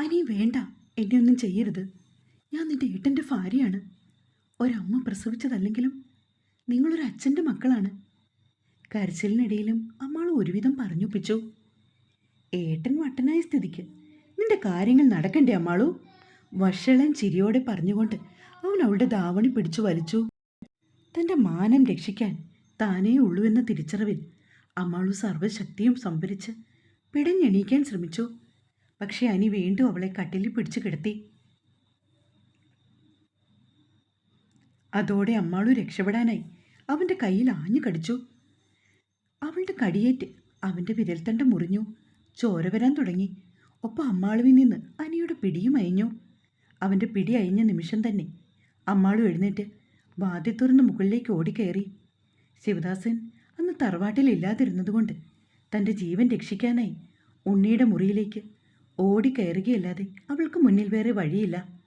അനി വേണ്ട. എന്നെ ഒന്നും ചെയ്യരുത്. ഞാൻ നിന്റെ ഏട്ടന്റെ ഭാര്യയാണ്. ഒരമ്മ പ്രസവിച്ചതല്ലെങ്കിലും നിങ്ങളൊരു അച്ഛന്റെ മക്കളാണ്. കരച്ചിലിനിടയിലും അമ്മൾ ഒരുവിധം പറഞ്ഞൊപ്പിച്ചു. ഏട്ടൻ വട്ടനായ സ്ഥിതിക്ക് നിന്റെ കാര്യങ്ങൾ നടക്കണ്ടേ അമ്മാളു? വഷളൻ ചിരിയോടെ പറഞ്ഞുകൊണ്ട് അവൻ അവളുടെ ദാവണി പിടിച്ചു വലിച്ചു. തന്റെ മാനം രക്ഷിക്കാൻ താനേ ഉള്ളൂ എന്ന തിരിച്ചറിവിൽ അമ്മാളു സർവശക്തിയും സംഭരിച്ച് പിടഞ്ഞെണീക്കാൻ ശ്രമിച്ചു. പക്ഷെ അനി വീണ്ടും അവളെ കട്ടിലിൽ പിടിച്ചു കിടത്തി. അതോടെ അമ്മാളു രക്ഷപ്പെടാനായി അവന്റെ കയ്യിൽ ആഞ്ഞു കടിച്ചു. അവളുടെ കടിയേറ്റ് അവന്റെ വിരൽത്തണ്ട് മുറിഞ്ഞു. ചോര വരാൻ തുടങ്ങി. ഒപ്പം അമ്മാളുവിൽ നിന്ന് അനിയുടെ പിടിയും അയഞ്ഞു. അവന്റെ പിടി അയഞ്ഞ നിമിഷം തന്നെ അമ്മാളു എഴുന്നേറ്റ് വാതി തുറന്ന് മുകളിലേക്ക് ഓടിക്കയറി. ശിവദാസൻ അന്ന് തറവാട്ടിലില്ലാതിരുന്നതുകൊണ്ട് തന്റെ ജീവൻ രക്ഷിക്കാനായി ഉണ്ണിയുടെ മുറിയിലേക്ക് ഓടിക്കയറുകയല്ലാതെ അവൾക്ക് മുന്നിൽ വേറെ വഴിയില്ല.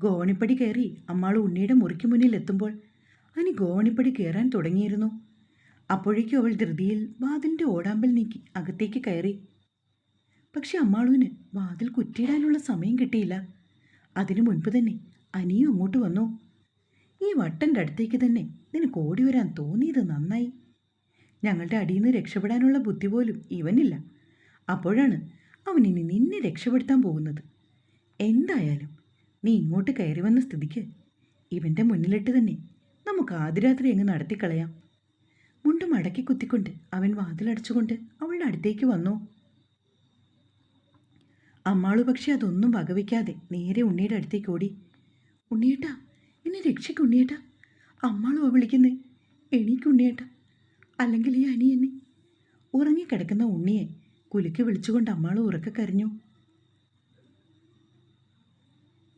ഗോണിപ്പടി കയറി അമ്മാൾ ഉണ്ണിയുടെ മുറിക്ക് മുന്നിൽ എത്തുമ്പോൾ അനി ഗോണിപ്പടി കയറാൻ തുടങ്ങിയിരുന്നു. അപ്പോഴേക്കും അവൾ ധൃതിയിൽ വാതിലിന്റെ ഓടാമ്പൽ നീക്കി അകത്തേക്ക് കയറി. പക്ഷെ അമ്മാളുവിന് വാതിൽ കുറ്റിയിടാനുള്ള സമയം കിട്ടിയില്ല. അതിനു മുൻപ് തന്നെ അനിയും അങ്ങോട്ട് വന്നു. ഈ വട്ടന്റെ അടുത്തേക്ക് തന്നെ നിനക്ക് ഓടി വരാൻ തോന്നിയത് നന്നായി. ഞങ്ങളുടെ അടിയിൽ നിന്ന് രക്ഷപ്പെടാനുള്ള ബുദ്ധി പോലും ഇവനില്ല. അപ്പോഴാണ് അവൻ ഇനി നിന്നെ രക്ഷപ്പെടുത്താൻ പോകുന്നത്. എന്തായാലും നീ ഇങ്ങോട്ട് കയറി വന്ന സ്ഥിതിക്ക് ഇവന്റെ മുന്നിലിട്ട് തന്നെ നമുക്ക് ആദ്യരാത്രി അങ്ങ് നടത്തിക്കളയാം. മുണ്ട് മടക്കി കുത്തിക്കൊണ്ട് അവൻ വാതിലടച്ചുകൊണ്ട് അവളുടെ അടുത്തേക്ക് വന്നു. അമ്മാളു പക്ഷെ അതൊന്നും വകവയ്ക്കാതെ നേരെ ഉണ്ണിയുടെ അടുത്തേക്ക് ഓടി. ഉണ്ണിയേട്ടാ എന്നെ രക്ഷിക്ക് ഉണ്ണിയേട്ടാ. അമ്മാളുവാ വിളിക്കുന്നേ എണീക്കുണ്ണിയേട്ട അല്ലെങ്കിൽ ഈ അനിയെന്നെ ഉറങ്ങിക്കിടക്കുന്ന ഉണ്ണിയെ കുലുക്കി വിളിച്ചുകൊണ്ട് അമ്മാൾ ഉറക്കെ കരഞ്ഞു.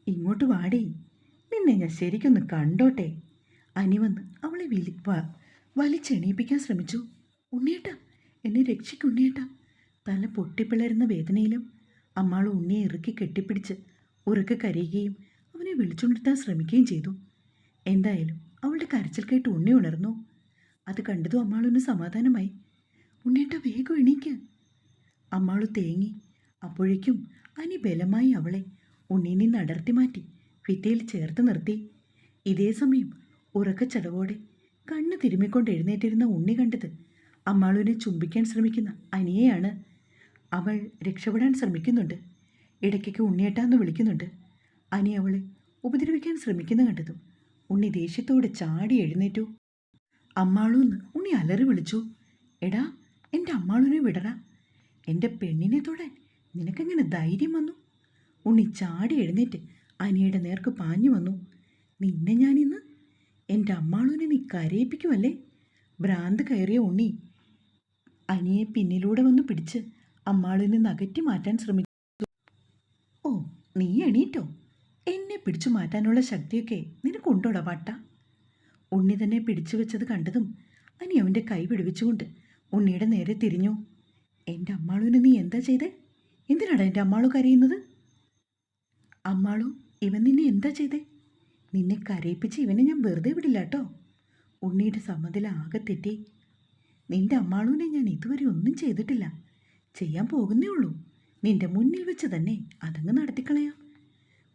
ഇങ്ങോട്ട് വാടി. നിന്നെ ഞാൻ ശരിക്കൊന്ന് കണ്ടോട്ടെ. അനി വന്ന് അവളെ വിളി വലിച്ചെണീപ്പിക്കാൻ ശ്രമിച്ചു. ഉണ്ണിയേട്ട എന്നെ രക്ഷിക്ക് ഉണ്ണിയേട്ട. തല പൊട്ടിപ്പിളരുന്ന വേദനയിലും അമ്മാൾ ഉണ്ണിയെ ഇറുക്കി കെട്ടിപ്പിടിച്ച് ഉറക്കെ കരയുകയും അവനെ വിളിച്ചുണർത്താൻ ശ്രമിക്കുകയും ചെയ്തു. എന്തായാലും അവളുടെ കരച്ചിൽ കേട്ട് ഉണ്ണി ഉണർന്നു. അത് കണ്ടതും അമ്മാളൊന്ന് സമാധാനമായി. ഉണ്ണിയേട്ട വേഗം എണീക്ക്. അമ്മാളു തേങ്ങി. അപ്പോഴേക്കും അനി ബലമായി അവളെ ഉണ്ണി നിന്ന് അടർത്തി മാറ്റി ഭിത്തിയിൽ ചേർത്ത് നിർത്തി. ഇതേ സമയം ഉറക്കച്ചടവോടെ കണ്ണ് തിരുമ്മിക്കൊണ്ട് എഴുന്നേറ്റിരുന്ന ഉണ്ണി കണ്ടത് അമ്മാളുവിനെ ചുംബിക്കാൻ ശ്രമിക്കുന്ന അനിയെയാണ്. അവൾ രക്ഷപ്പെടാൻ ശ്രമിക്കുന്നുണ്ട്. ഇടയ്ക്കൊക്കെ ഉണ്ണിയേട്ടാന്ന് വിളിക്കുന്നുണ്ട്. അനി അവളെ ഉപദ്രവിക്കാൻ ശ്രമിക്കുന്ന കണ്ടതും ഉണ്ണി ദേഷ്യത്തോടെ ചാടി എഴുന്നേറ്റു. അമ്മാളൂന്ന് ഉണ്ണി അലറി വിളിച്ചു. എടാ എന്റെ അമ്മാളുവിനെ വിടടാ. എന്റെ പെണ്ണിനെ തൊടാൻ നിനക്കെങ്ങനെ ധൈര്യം വന്നു? ഉണ്ണി ചാടി എഴുന്നേറ്റ് അനിയുടെ നേർക്ക് പാഞ്ഞു വന്നു. നിന്നെ ഞാനിന്ന് എന്റെ അമ്മാളൂനെ നീ കരയിപ്പിക്കുമല്ലേ ഭ്രാന്ത് കയറിയ ഉണ്ണി അനിയെ പിന്നിലൂടെ വന്ന് പിടിച്ച് അമ്മാളിനെ നകറ്റി മാറ്റാൻ ശ്രമിച്ചു. ഓ നീ എണീറ്റോ? എന്നെ പിടിച്ചു മാറ്റാനുള്ള ശക്തിയൊക്കെ നിനക്കുണ്ടോടാ പാട്ട ഉണ്ണി തന്നെ പിടിച്ചു വെച്ചത് കണ്ടതും അനി അവന്റെ കൈ പിടിവിച്ചുകൊണ്ട് ഉണ്ണിയുടെ നേരെ തിരിഞ്ഞു. എന്റെ അമ്മാളുവിന് നീ എന്താ ചെയ്തേ? എന്തിനാടാ എന്റെ അമ്മാളു കരയുന്നത്? അമ്മാളു ഇവൻ നിന്നെ എന്താ ചെയ്തേ? നിന്നെ കരയിപ്പിച്ച് ഇവനെ ഞാൻ വെറുതെ വിടില്ല കേട്ടോ. ഉണ്ണിയുടെ സമ്മതിൽ ആകെ തെറ്റി. നിന്റെ അമ്മാളുവിനെ ഞാൻ ഇതുവരെ ഒന്നും ചെയ്തിട്ടില്ല. ചെയ്യാൻ പോകുന്നേ ഉള്ളൂ. നിന്റെ മുന്നിൽ വെച്ച് തന്നെ അതങ്ങ് നടത്തിക്കളയാം.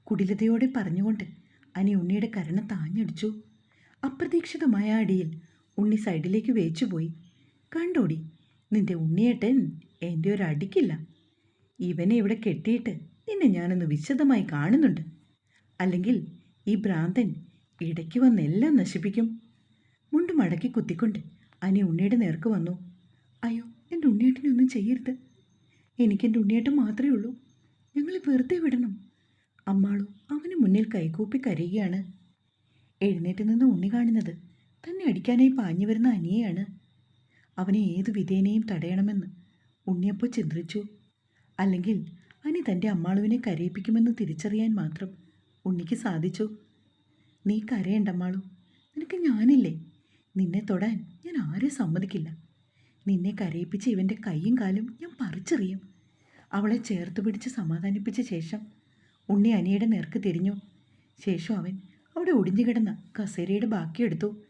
കുടിലതയോടെ പറഞ്ഞുകൊണ്ട് അനി ഉണ്ണിയുടെ കരണ താഞ്ഞടിച്ചു. അപ്രതീക്ഷിതമായ അടിയിൽ ഉണ്ണി സൈഡിലേക്ക് വേച്ചുപോയി. കണ്ടോടി നിന്റെ ഉണ്ണിയേട്ടൻ എന്റെ ഒരു അടിക്കില്ല. ഇവനെ ഇവിടെ കെട്ടിയിട്ട് നിന്നെ ഞാനൊന്ന് വിശദമായി കാണുന്നുണ്ട്. അല്ലെങ്കിൽ ഈ ഭ്രാന്തൻ ഇടയ്ക്ക് വന്നെല്ലാം നശിപ്പിക്കും. മുണ്ട് മടക്കി കുത്തിക്കൊണ്ട് അനി ഉണ്ണിയുടെ നേർക്ക് വന്നു. അയ്യോ എന്റെ ഉണ്ണിയേട്ടനൊന്നും ചെയ്യരുത്. എനിക്കെന്റെ ഉണ്ണിയേട്ടൻ മാത്രമേ ഉള്ളൂ. ഞങ്ങളെ വെറുതെ വിടണം. അമ്മാളു അവന് മുന്നിൽ കൈകൂപ്പി കരയുകയാണ്. എഴുന്നേറ്റ് നിന്ന് ഉണ്ണി കാണുന്നത് തന്നെ അടിക്കാനായി പാഞ്ഞു വരുന്ന അനിയെയാണ്. അവനെ ഏതു വിധേനയും തടയണമെന്ന് ഉണ്ണിയപ്പോൾ ചിന്തിച്ചു. അല്ലെങ്കിൽ അനി തന്റെ അമ്മാളുവിനെ കരയിപ്പിക്കുമെന്ന് തിരിച്ചറിയാൻ മാത്രം ഉണ്ണിക്ക് സാധിച്ചു. നീ കരയേണ്ട അമ്മാളു. നിനക്ക് ഞാനില്ലേ? നിന്നെ തൊടാൻ ഞാൻ ആരെ സമ്മതിക്കില്ല. നിന്നെ കരയിപ്പിച്ച് ഇവന്റെ കൈയും കാലും ഞാൻ പറിച്ചെറിയും. അവളെ ചേർത്ത് പിടിച്ച് സമാധാനിപ്പിച്ച ശേഷം ഉണ്ണി അനിയുടെ നേർക്ക് തിരിഞ്ഞു. ശേഷം അവൻ അവിടെ ഒടിഞ്ഞു കിടന്ന കസേരയുടെ ബാക്കിയെടുത്തു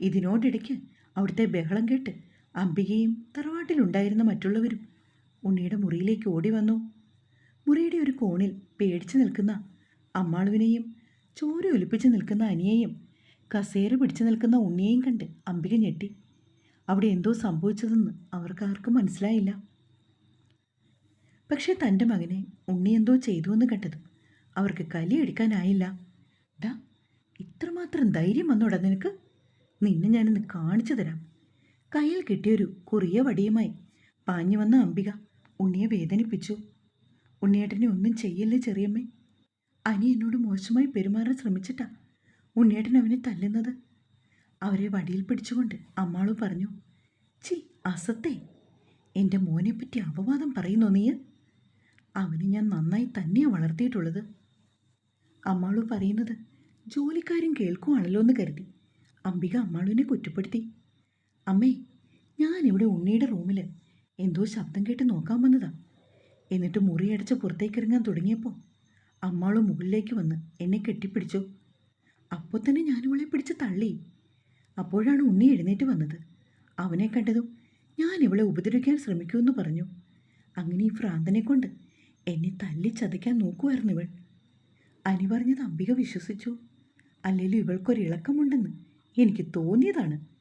ഇതിനോടിടയ്ക്ക് അവിടുത്തെ ബഹളം കേട്ട് അംബികയും തറവാട്ടിലുണ്ടായിരുന്ന മറ്റുള്ളവരും ഉണ്ണിയുടെ മുറിയിലേക്ക് ഓടി വന്നു. മുറിയുടെ ഒരു കോണിൽ പേടിച്ചു നിൽക്കുന്ന അമ്മാളുവിനെയും ചോര ഒലിപ്പിച്ച് നിൽക്കുന്ന അനിയെയും കസേര പിടിച്ചു നിൽക്കുന്ന ഉണ്ണിയെയും കണ്ട് അംബിക ഞെട്ടി. അവിടെ എന്തോ സംഭവിച്ചതെന്ന് അവർക്കാർക്കും മനസ്സിലായില്ല. പക്ഷേ തന്റെ മകനെ ഉണ്ണി എന്തോ ചെയ്തു എന്ന് കണ്ടത് അവർക്ക് കലിയെടുക്കാനായില്ല ഡാ ഇത്രമാത്രം ധൈര്യം വന്നോടാ നിനക്ക്? നിന്നെ ഞാനിന്ന് കാണിച്ചു തരാം. കയ്യിൽ കിട്ടിയൊരു കുറിയ വടിയുമായി പാഞ്ഞു വന്ന അംബിക ഉണ്ണിയെ വേദനിപ്പിച്ചു. ഉണ്ണിയേട്ടനെ ഒന്നും ചെയ്യല്ലേ ചെറിയമ്മേ? അനി എന്നോട് മോശമായി പെരുമാറാൻ ശ്രമിച്ചിട്ടാ ഉണ്ണിയേട്ടൻ അവനെ തല്ലുന്നത്. അവരെ വടിയിൽ പിടിച്ചുകൊണ്ട് അമ്മാളു പറഞ്ഞു ചി അസത്തെ എന്റെ മോനെപ്പറ്റി അപവാദം പറയുന്നു നീ? അവനെ ഞാൻ നന്നായി തന്നെയാണ് വളർത്തിയിട്ടുള്ളത്. അമ്മാളു പറയുന്നത് ജോലിക്കാരും കേൾക്കുവാണല്ലോ എന്ന് കരുതി അംബിക അമ്മാളുവിനെ കുറ്റപ്പെടുത്തി. അമ്മേ ഞാനിവിടെ ഉണ്ണിയുടെ റൂമിൽ എന്തോ ശബ്ദം കേട്ട് നോക്കാൻ വന്നതാ. എന്നിട്ട് മുറിയടച്ച് പുറത്തേക്ക് ഇറങ്ങാൻ തുടങ്ങിയപ്പോൾ അമ്മാൾ മുകളിലേക്ക് വന്ന് എന്നെ കെട്ടിപ്പിടിച്ചു. അപ്പോൾ തന്നെ ഞാൻ ഇവളെ പിടിച്ച് തള്ളി. അപ്പോഴാണ് ഉണ്ണി എഴുന്നേറ്റ് വന്നത്. അവനെ കണ്ടതും ഞാൻ ഇവളെ ഉപദ്രവിക്കാൻ ശ്രമിക്കുമെന്ന് പറഞ്ഞു. അങ്ങനെ ഈ ഭ്രാന്തനെ കൊണ്ട് എന്നെ തല്ലി ചതയ്ക്കാൻ നോക്കുമായിരുന്നു ഇവൾ. അനി പറഞ്ഞത് അംബിക വിശ്വസിച്ചു. അല്ലെങ്കിൽ ഇവൾക്കൊരിളക്കമുണ്ടെന്ന് എനിക്ക് തോന്നിയതാണ്.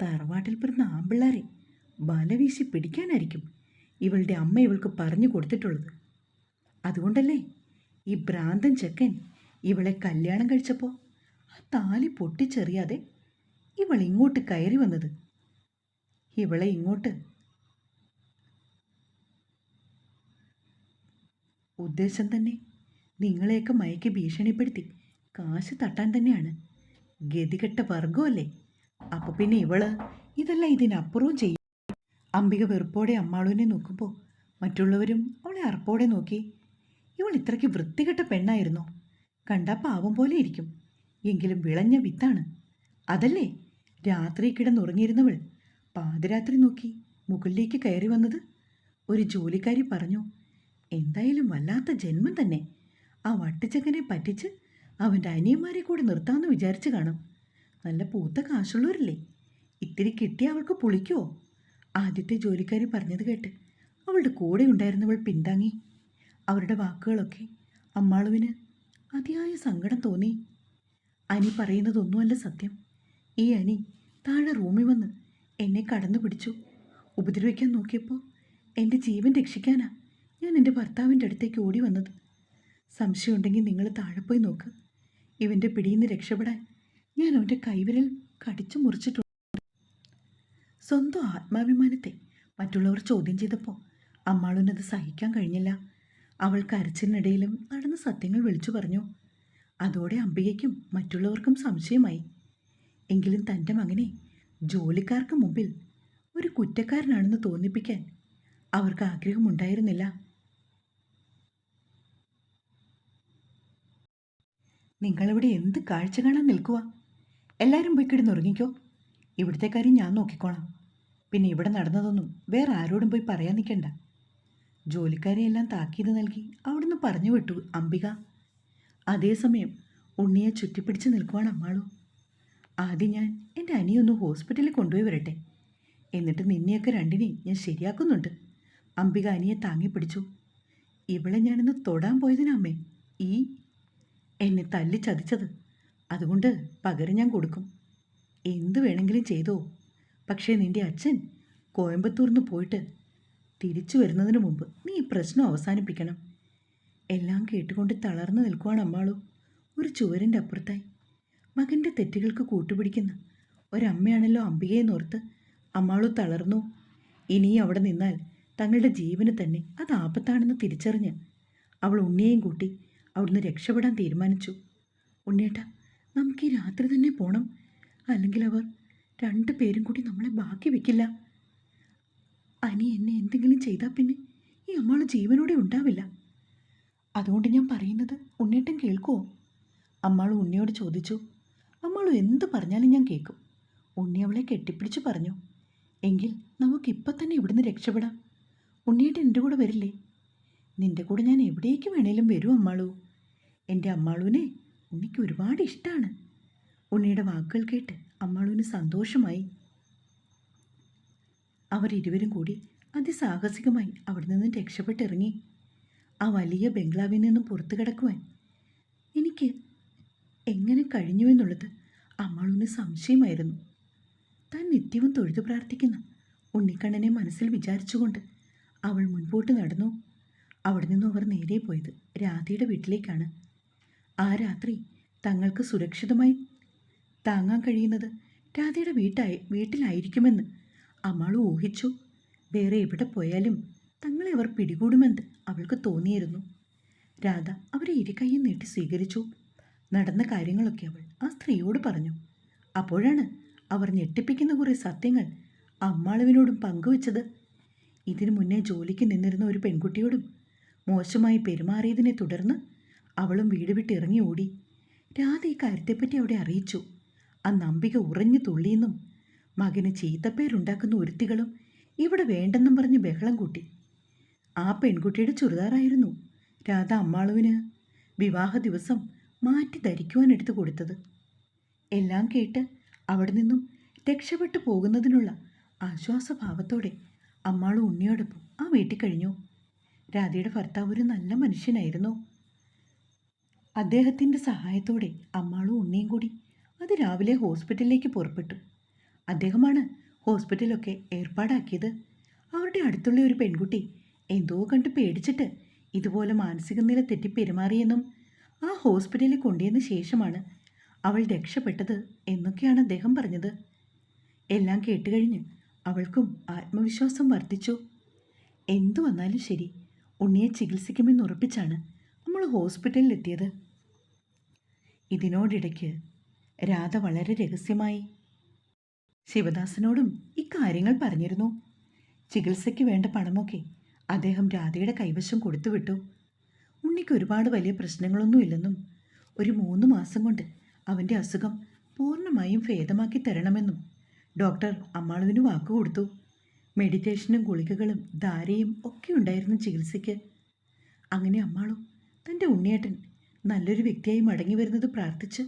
തറവാട്ടിൽ പിറന്ന ആമ്പിള്ളാരെ ബലവീശി പിടിക്കാനായിരിക്കും ഇവളുടെ അമ്മ ഇവൾക്ക് പറഞ്ഞു കൊടുത്തിട്ടുള്ളത്. അതുകൊണ്ടല്ലേ ഈ ഭ്രാന്തൻ ചെക്കൻ ഇവളെ കല്യാണം കഴിച്ചപ്പോൾ ആ താലി പൊട്ടിച്ചെറിയാതെ ഇവൾ ഇങ്ങോട്ട് കയറി വന്നത്. ഇവളെ ഇങ്ങോട്ട് ഉദ്ദേശം തന്നെ നിങ്ങളെയൊക്കെ മയക്കി ഭീഷണിപ്പെടുത്തി കാശ് തട്ടാൻ തന്നെയാണ്. ഗതികെട്ട വർഗമല്ലേ അപ്പൊ പിന്നെ ഇവൾ ഇതല്ല ഇതിനപ്പുറവും ചെയ്യും. അംബിക വെറുപ്പോടെ അമ്മാളുവിനെ നോക്കുമ്പോൾ മറ്റുള്ളവരും അവളെ അറപ്പോടെ നോക്കി ഇവൾ ഇത്രയ്ക്ക് വൃത്തികെട്ട പെണ്ണായിരുന്നോ? കണ്ട പാവം പോലെ ഇരിക്കും. എങ്കിലും വിളഞ്ഞ വിത്താണ്. അതല്ലേ? രാത്രി കിടന്നുറങ്ങിയിരുന്നവൾ പാതിരാത്രി നോക്കി മുകളിലേക്ക് കയറി വന്നത്. ഒരു ജോലിക്കാരി പറഞ്ഞു എന്തായാലും വല്ലാത്ത ജന്മം തന്നെ. ആ വട്ടിച്ചക്കനെ പറ്റിച്ച് അവന്റെ അനിയന്മാരെ കൂടെ നിർത്താമെന്ന് വിചാരിച്ചു കാണും. നല്ല പൂത്ത കാശുള്ളവരല്ലേ? ഇത്തിരി കിട്ടി അവൾക്ക് പുളിക്കോ? ആദ്യത്തെ ജോലിക്കാരി പറഞ്ഞത് കേട്ട് അവളുടെ കൂടെ ഉണ്ടായിരുന്നവൾ പിന്താങ്ങി. അവരുടെ വാക്കുകളൊക്കെ അമ്മാളുവിന് അതിയായ സങ്കടം തോന്നി. അനി പറയുന്നതൊന്നുമല്ല സത്യം. ഈ അനി താഴെ റൂമിൽ വന്ന് എന്നെ കടന്നു പിടിച്ചു. ഉപദ്രവിക്കാൻ നോക്കിയപ്പോൾ എന്റെ ജീവൻ രക്ഷിക്കാനാ ഞാൻ എന്റെ ഭർത്താവിന്റെ അടുത്തേക്ക് ഓടി വന്നത്. സംശയമുണ്ടെങ്കിൽ നിങ്ങൾ താഴെ പോയി നോക്ക്. ഇവന്റെ പിടിയിൽ നിന്ന് രക്ഷപ്പെടാൻ ഞാൻ അവന്റെ കൈവിരൽ കടിച്ചു മുറിച്ചിട്ടുണ്ട് സ്വന്തം ആത്മാഭിമാനത്തെ മറ്റുള്ളവർ ചോദ്യം ചെയ്തപ്പോൾ അമ്മാളൊന്നത് സഹിക്കാൻ കഴിഞ്ഞില്ല. അവൾ കരച്ചിലിനിടയിലും നടന്ന സത്യങ്ങൾ വിളിച്ചു പറഞ്ഞു. അതോടെ അംബികയ്ക്കും മറ്റുള്ളവർക്കും സംശയമായി. എങ്കിലും തന്റെ മകനെ ജോലിക്കാർക്ക് മുമ്പിൽ ഒരു കുറ്റക്കാരനാണെന്ന് തോന്നിപ്പിക്കാൻ അവർക്ക് ആഗ്രഹമുണ്ടായിരുന്നില്ല. നിങ്ങളിവിടെ എന്ത് കാഴ്ച കാണാൻ നിൽക്കുക എല്ലാവരും പോയി കിടന്നുറങ്ങിക്കോ ഇവിടുത്തെ കാര്യം ഞാൻ നോക്കിക്കോളാം. പിന്നെ ഇവിടെ നടന്നതൊന്നും വേറെ ആരോടും പോയി പറയാൻ നിൽക്കണ്ട. ജോലിക്കാരെയെല്ലാം താക്കീത് നൽകി അവിടുന്ന് പറഞ്ഞു വിട്ടു അംബിക. അതേസമയം ഉണ്ണിയെ ചുറ്റിപ്പിടിച്ച് നിൽക്കുവാണ് അമ്മാളു. ആദ്യം ഞാൻ എന്റെ അനിയൊന്ന് ഹോസ്പിറ്റലിൽ കൊണ്ടുപോയി വരട്ടെ. എന്നിട്ട് നിന്നെയൊക്കെ രണ്ടിനെയും ഞാൻ ശരിയാക്കുന്നുണ്ട്. അംബിക അനിയെ താങ്ങിപ്പിടിച്ചു ഇവളെ ഞാനിന്ന് തൊടാൻ പോയതിനമ്മേ ഈ എന്നെ തല്ലി ചതിച്ചത്. അതുകൊണ്ട് പകരം ഞാൻ കൊടുക്കും. എന്തു വേണമെങ്കിലും ചെയ്തോ. പക്ഷേ നിന്റെ അച്ഛൻ കോയമ്പത്തൂർന്ന് പോയിട്ട് തിരിച്ചു വരുന്നതിന് മുമ്പ് നീ ഈ പ്രശ്നം അവസാനിപ്പിക്കണം. എല്ലാം കേട്ടുകൊണ്ട് തളർന്നു നിൽക്കുവാണ് അമ്മാളു. ഒരു ചുവരിന്റെ അപ്പുറത്തായി. മകന്റെ തെറ്റുകൾക്ക് കൂട്ടുപിടിക്കുന്ന ഒരമ്മയാണല്ലോ അംബികയെന്നോർത്ത് അമ്മാളു തളർന്നു. ഇനി അവിടെ നിന്നാൽ തങ്ങളുടെ ജീവന് തന്നെ അത് ആപത്താണെന്ന് തിരിച്ചറിഞ്ഞ് അവൾ ഉണ്ണിയെയും കൂട്ടി അവിടുന്ന് രക്ഷപ്പെടാൻ തീരുമാനിച്ചു. ഉണ്ണിയേട്ട നമുക്ക് ഈ രാത്രി തന്നെ പോണം. അല്ലെങ്കിൽ അവർ രണ്ടു പേരും കൂടി നമ്മളെ ബാക്കി വെക്കില്ല. അനി എന്നെ എന്തെങ്കിലും ചെയ്താൽ പിന്നെ ഈ അമ്മ ജീവനോടെ ഉണ്ടാവില്ല. അതുകൊണ്ട് ഞാൻ പറയുന്നത് ഉണ്ണിയേട്ടൻ കേൾക്കുമോ അമ്മാൾ ഉണ്ണിയോട് ചോദിച്ചു. അമ്മാളു എന്ത് പറഞ്ഞാലും ഞാൻ കേൾക്കും. ഉണ്ണി അവളെ കെട്ടിപ്പിടിച്ച് പറഞ്ഞു. എങ്കിൽ നമുക്കിപ്പം തന്നെ ഇവിടുന്ന് രക്ഷപ്പെടാം. ഉണ്ണിയേട്ടൻ എന്റെ കൂടെ വരില്ലേ? നിന്റെ കൂടെ ഞാൻ എവിടേക്ക് വേണേലും വരും അമ്മാളു. എന്റെ അമ്മാളുവിനെ ഉണ്ണിക്ക് ഒരുപാട് ഇഷ്ടമാണ് ഉണ്ണിയുടെ വാക്കുകൾ കേട്ട് അമ്മാളുവിന് സന്തോഷമായി. അവർ ഇരുവരും കൂടി അതിസാഹസികമായി അവിടെ നിന്ന് രക്ഷപ്പെട്ടിറങ്ങി. ആ വലിയ ബംഗ്ലാവിൽ നിന്നും പുറത്തു കിടക്കുവാൻ എനിക്ക് എങ്ങനെ കഴിഞ്ഞു എന്നുള്ളത് അമ്മാളുവിന് സംശയമായിരുന്നു. താൻ നിത്യവും തൊഴുതു പ്രാർത്ഥിക്കുന്ന ഉണ്ണിക്കണ്ണനെ മനസ്സിൽ വിചാരിച്ചുകൊണ്ട് അവൾ മുൻപോട്ട് നടന്നു. അവിടെ നിന്നും അവർ നേരെ പോയത് രാധയുടെ വീട്ടിലേക്കാണ്. ആ രാത്രി തങ്ങൾക്ക് സുരക്ഷിതമായി താങ്ങാൻ കഴിയുന്നത് രാധയുടെ വീട്ടായി വീട്ടിലായിരിക്കുമെന്ന് അമ്മൾ ഊഹിച്ചു. വേറെ എവിടെ പോയാലും തങ്ങളെ അവർ പിടികൂടുമെന്ന് അവൾക്ക് തോന്നിയിരുന്നു. രാധ അവരെ ഇരുകൈയും നീട്ടി സ്വീകരിച്ചു. നടന്ന കാര്യങ്ങളൊക്കെ അവൾ ആ സ്ത്രീയോട് പറഞ്ഞു. അപ്പോഴാണ് അവർ ഞെട്ടിപ്പിക്കുന്ന കുറേ സത്യങ്ങൾ അമ്മാളുവിനോടും പങ്കുവച്ചത്. ഇതിനു മുന്നേ ജോലിക്ക് നിന്നിരുന്ന ഒരു പെൺകുട്ടിയോടും മോശമായി പെരുമാറിയതിനെ തുടർന്ന് അവളും വീട് വിട്ട് ഇറങ്ങി ഓടി. രാധ ഈ കാര്യത്തെപ്പറ്റി അവിടെ അറിയിച്ചു. ആ നമ്പിക ഉറഞ്ഞു തുള്ളിയെന്നും മകന് ചീത്തപ്പേരുണ്ടാക്കുന്ന ഒരുത്തികളും ഇവിടെ വേണ്ടെന്നും പറഞ്ഞ് ബഹളം കൂട്ടി. ആ പെൺകുട്ടിയുടെ ചുരിദാറായിരുന്നു രാധ അമ്മാളുവിന് വിവാഹ ദിവസം മാറ്റി ധരിക്കുവാൻ എടുത്തു കൊടുത്തത്. എല്ലാം കേട്ട് അവിടെ നിന്നും രക്ഷപ്പെട്ടു പോകുന്നതിനുള്ള ആശ്വാസഭാവത്തോടെ അമ്മാളും ഉണ്ണിയോടൊപ്പം ആ വീട്ടിൽ കഴിഞ്ഞു. രാധയുടെ ഭർത്താവ് ഒരു നല്ല മനുഷ്യനായിരുന്നു. അദ്ദേഹത്തിന്റെ സഹായത്തോടെ അമ്മാളും ഉണ്ണിയും കൂടി അത് രാവിലെ ഹോസ്പിറ്റലിലേക്ക് പുറപ്പെട്ടു. അദ്ദേഹമാണ് ഹോസ്പിറ്റലൊക്കെ ഏർപ്പാടാക്കിയത്. അവരുടെ അടുത്തുള്ള ഒരു പെൺകുട്ടി എന്തോ കണ്ട് പേടിച്ചിട്ട് ഇതുപോലെ മാനസിക നില തെറ്റി പെരുമാറിയെന്നും ആ ഹോസ്പിറ്റലിൽ കൊണ്ടുവന്ന ശേഷമാണ് അവൾ രക്ഷപ്പെട്ടത് എന്നൊക്കെയാണ് അദ്ദേഹം പറഞ്ഞത്. എല്ലാം കേട്ടുകഴിഞ്ഞ് അവൾക്കും ആത്മവിശ്വാസം വർദ്ധിച്ചു. എന്തു വന്നാലും ശരി ഉണ്ണിയെ ചികിത്സിക്കുമെന്ന് ഉറപ്പിച്ചാണ് നമ്മൾ ഹോസ്പിറ്റലിലെത്തിയത്. ഇതിനോടിടയ്ക്ക് രാധ വളരെ രഹസ്യമായി ശിവദാസനോടും ഇക്കാര്യങ്ങൾ പറഞ്ഞിരുന്നു. ചികിത്സയ്ക്ക് വേണ്ട പണമൊക്കെ അദ്ദേഹം രാധയുടെ കൈവശം കൊടുത്തുവിട്ടു. ഉണ്ണിക്ക് ഒരുപാട് വലിയ പ്രശ്നങ്ങളൊന്നുമില്ലെന്നും ഒരു മൂന്ന് മാസം കൊണ്ട് അവന്റെ അസുഖം പൂർണമായും ഭേദമാക്കി തരണമെന്നും ഡോക്ടർ അമ്മാളുവിന് വാക്കുകൊടുത്തു മെഡിറ്റേഷനും ഗുളികകളും ധാരയും ഒക്കെ ഉണ്ടായിരുന്നു ചികിത്സയ്ക്ക്. അങ്ങനെ അമ്മാളു തന്റെ ഉണ്ണിയേട്ടൻ നല്ലൊരു വ്യക്തിയായി മടങ്ങി വരുന്നത് പ്രാർത്ഥിച്ച്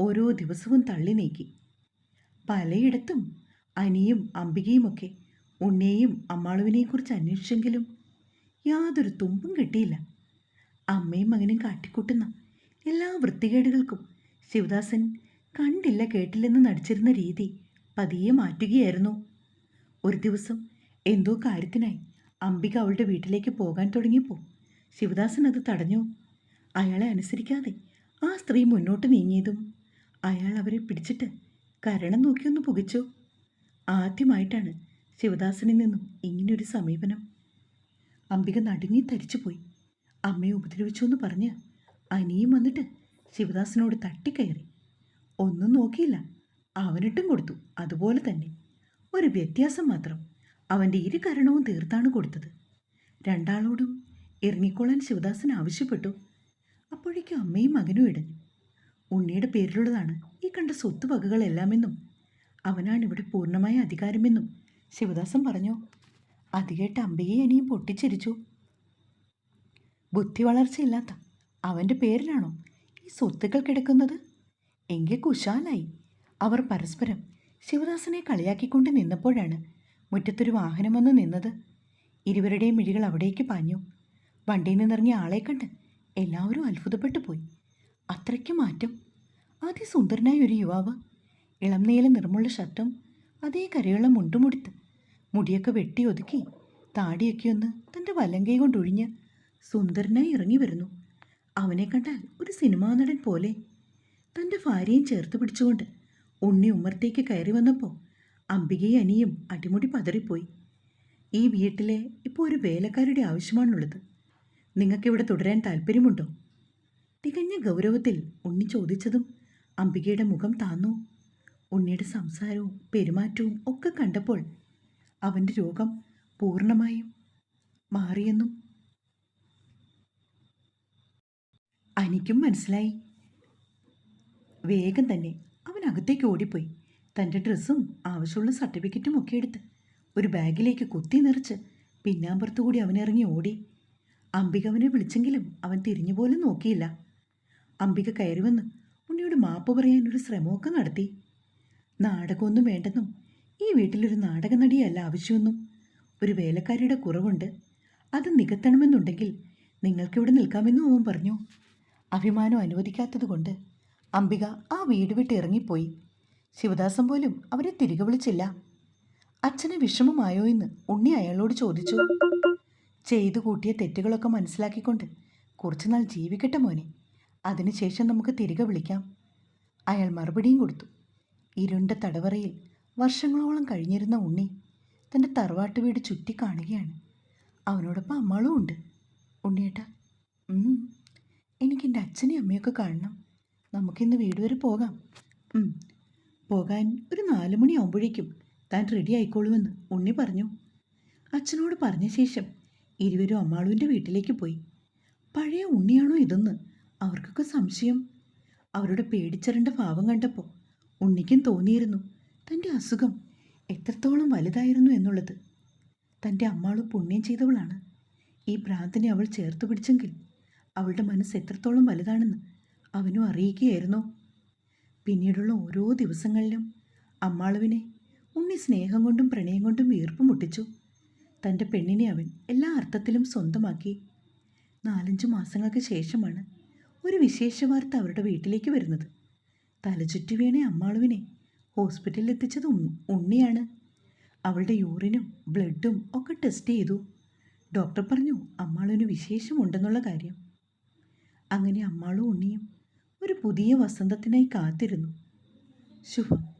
ഓരോ ദിവസവും തള്ളി നീക്കി. പലയിടത്തും അനിയും അംബികയുമൊക്കെ ഉണ്ണിയെയും അമ്മാളുവിനെയും കുറിച്ച് അന്വേഷിച്ചെങ്കിലും യാതൊരു തുമ്പും കിട്ടിയില്ല. അമ്മയും മകനും കാട്ടിക്കൂട്ടുന്ന എല്ലാ വൃത്തികേടുകൾക്കും ശിവദാസൻ കണ്ടില്ല കേട്ടില്ലെന്ന് നടിച്ചിരുന്ന രീതി പതിയെ മാറ്റുകയായിരുന്നു. ഒരു ദിവസം എന്തോ കാര്യത്തിനായി അംബിക അവളുടെ വീട്ടിലേക്ക് പോകാൻ തുടങ്ങിയപ്പോൾ ശിവദാസൻ അത് തടഞ്ഞു. അയാളെ അനുസരിക്കാതെ ആ സ്ത്രീ മുന്നോട്ട് നീങ്ങിയതും അയാൾ അവരെ പിടിച്ചിട്ട് കരണം നോക്കിയൊന്ന് പുകച്ചു. ആദ്യമായിട്ടാണ് ശിവദാസനിൽ നിന്നും ഇങ്ങനൊരു സമീപനം. അംബിക നടുങ്ങി തരിച്ചുപോയി. അമ്മയെ ഉപദ്രവിച്ചു എന്ന് പറഞ്ഞ് അനിയും വന്നിട്ട് ശിവദാസനോട് തട്ടിക്കയറി. ഒന്നും നോക്കിയില്ല. അവനിട്ടും കൊടുത്തു. അതുപോലെ തന്നെ. ഒരു വ്യത്യാസം മാത്രം. അവന്റെ ഇരു കരണവും തീർത്താണ് കൊടുത്തത്. രണ്ടാളോടും ഇറങ്ങിക്കൊള്ളാൻ ശിവദാസൻ ആവശ്യപ്പെട്ടു. അപ്പോഴേക്കും അമ്മയും മകനും ഇടഞ്ഞു. ഉണ്ണിയുടെ പേരിലുള്ളതാണ് ഈ കണ്ട സ്വത്ത് വകകളെല്ലാമെന്നും അവനാണ് ഇവിടെ പൂർണമായ അധികാരമെന്നും ശിവദാസൻ പറഞ്ഞു. അത് കേട്ട് അമ്പയെ അനിയും പൊട്ടിച്ചിരിച്ചു. ബുദ്ധി വളർച്ചയില്ലാത്ത അവന്റെ പേരിലാണോ ഈ സ്വത്തുക്കൾ കിടക്കുന്നത്? എങ്കിൽ കുശാലായി. അവർ പരസ്പരം ശിവദാസനെ കളിയാക്കിക്കൊണ്ട് നിന്നപ്പോഴാണ് മുറ്റത്തൊരു വാഹനം വന്ന് നിന്നത്. ഇരുവരുടെയും മിഴികൾ അവിടേക്ക് പാഞ്ഞു. വണ്ടിയിൽ നിന്നിറങ്ങിയ ആളെ കണ്ട് എല്ലാവരും അത്ഭുതപ്പെട്ടു പോയി. അത്രയ്ക്ക് മാറ്റം. അതിസുന്ദരനായ ഒരു യുവാവ്. ഇളം നീല നിറമുള്ള ഷർട്ടും അതേ കരയുള്ള മുണ്ടുമുടുത്ത് മുടിയൊക്കെ വെട്ടി ഒതുക്കി താടിയൊക്കെ ഒന്ന് തന്റെ വലങ്കൈ കൊണ്ടൊഴിഞ്ഞ് സുന്ദരനായി ഇറങ്ങി വരുന്നു. അവനെ കണ്ടാൽ ഒരു സിനിമാ നടൻ പോലെ. തന്റെ ഭാര്യയും ചേർത്ത് പിടിച്ചുകൊണ്ട് ഉണ്ണി ഉമ്മർത്തേക്ക് കയറി വന്നപ്പോൾ അംബികയും അനിയും അടിമുടി പതറിപ്പോയി. ഈ വീട്ടിലെ ഇപ്പോൾ ഒരു വേലക്കാരുടെ ആവശ്യമാണുള്ളത്. നിങ്ങൾക്കിവിടെ തുടരാൻ താല്പര്യമുണ്ടോ തികഞ്ഞ ഗൗരവത്തിൽ ഉണ്ണി ചോദിച്ചതും അംബികയുടെ മുഖം താന്നു. ഉണ്ണിയുടെ സംസാരവും പെരുമാറ്റവും ഒക്കെ കണ്ടപ്പോൾ അവന്റെ രോഗം പൂർണമായും മാറിയെന്നും അനിക്കും മനസ്സിലായി. വേഗം തന്നെ അവൻ അകത്തേക്ക് ഓടിപ്പോയി. തന്റെ ഡ്രസ്സും ആവശ്യമുള്ള സർട്ടിഫിക്കറ്റും ഒക്കെ എടുത്ത് ഒരു ബാഗിലേക്ക് കുത്തി നിറച്ച് പിന്നാമ്പുറത്തുകൂടി അവനിറങ്ങി ഓടി. അംബിക അവനെ വിളിച്ചെങ്കിലും അവൻ തിരിഞ്ഞു പോലും നോക്കിയില്ല. അംബിക കയറി വന്ന് ഉണ്ണിയോട് മാപ്പ് പറയാൻ ഒരു ശ്രമമൊക്കെ നടത്തി. നാടകമൊന്നും വേണ്ടെന്നും ഈ വീട്ടിലൊരു നാടക നടിയല്ല ആവശ്യമെന്നും ഒരു വേലക്കാരിയുടെ കുറവുണ്ട്. അത് നികത്തണമെന്നുണ്ടെങ്കിൽ നിങ്ങൾക്കിവിടെ നിൽക്കാമെന്നും അവൻ പറഞ്ഞു. അഭിമാനം അനുവദിക്കാത്തതുകൊണ്ട് അംബിക ആ വീട് വിട്ട് ഇറങ്ങിപ്പോയി. ശിവദാസൻ പോലും അവരെ തിരികെ വിളിച്ചില്ല. അച്ഛന് വിഷമമായോ എന്ന് ഉണ്ണി അയാളോട് ചോദിച്ചു. ചെയ്തു കൂട്ടിയ തെറ്റുകളൊക്കെ മനസ്സിലാക്കിക്കൊണ്ട് കുറച്ചുനാൾ ജീവിക്കട്ടെ മോനെ. അതിനുശേഷം നമുക്ക് തിരികെ വിളിക്കാം. അയാൾ മറുപടിയും കൊടുത്തു. ഇരുണ്ട തടവറയിൽ വർഷങ്ങളോളം കഴിഞ്ഞിരുന്ന ഉണ്ണി തന്റെ തറവാട്ട് വീട് ചുറ്റി കാണുകയാണ്. അവനോടൊപ്പം അമ്മളും ഉണ്ട്. ഉണ്ണിയേട്ടാ എനിക്കെന്റെ അച്ഛനെയും അമ്മയൊക്കെ കാണണം. നമുക്കിന്ന് വീട് വരെ പോകാം. പോകാൻ ഒരു നാല് മണിയാകുമ്പോഴേക്കും താൻ റെഡി ആയിക്കോളുമെന്ന് ഉണ്ണി പറഞ്ഞു. അച്ഛനോട് പറഞ്ഞ ശേഷം ഇരുവരും അമ്മാളുവിന്റെ വീട്ടിലേക്ക് പോയി. പഴയ ഉണ്ണിയാണോ ഇതെന്ന് അവർക്കൊക്കെ സംശയം. അവരുടെ പേടിച്ചരണ്ട ഭാവം കണ്ടപ്പോൾ ഉണ്ണിക്കും തോന്നിയിരുന്നു തന്റെ അസുഖം എത്രത്തോളം വലുതായിരുന്നു എന്നുള്ളത്. തന്റെ അമ്മാൾ പുണ്യം ചെയ്തവളാണ്. ഈ ഭ്രാന്തിനെ അവൾ ചേർത്ത് പിടിച്ചെങ്കിൽ അവളുടെ മനസ്സ് എത്രത്തോളം വലുതാണെന്ന് അവനും അറിയിക്കുകയായിരുന്നു. പിന്നീടുള്ള ഓരോ ദിവസങ്ങളിലും അമ്മാളുവിനെ ഉണ്ണി സ്നേഹം കൊണ്ടും പ്രണയം കൊണ്ടും വീർപ്പ് മുട്ടിച്ചു തന്റെ പെണ്ണിനെ അവൻ എല്ലാ അർത്ഥത്തിലും സ്വന്തമാക്കി. നാലഞ്ച് മാസങ്ങൾക്ക് ശേഷമാണ് ഒരു വിശേഷ വാർത്ത അവരുടെ വീട്ടിലേക്ക് വരുന്നത്. തലചുറ്റി വീണ അമ്മാളുവിനെ ഹോസ്പിറ്റലിൽ എത്തിച്ചത് ഉണ്ണിയാണ്. അവളുടെ യൂറിനും ബ്ലഡും ഒക്കെ ടെസ്റ്റ് ചെയ്തു. ഡോക്ടർ പറഞ്ഞു അമ്മാളുവിന് വിശേഷമുണ്ടെന്നുള്ള കാര്യം. അങ്ങനെ അമ്മാളും ഉണ്ണിയും ഒരു പുതിയ വസന്തത്തിനായി കാത്തിരുന്നു. ശുഭം.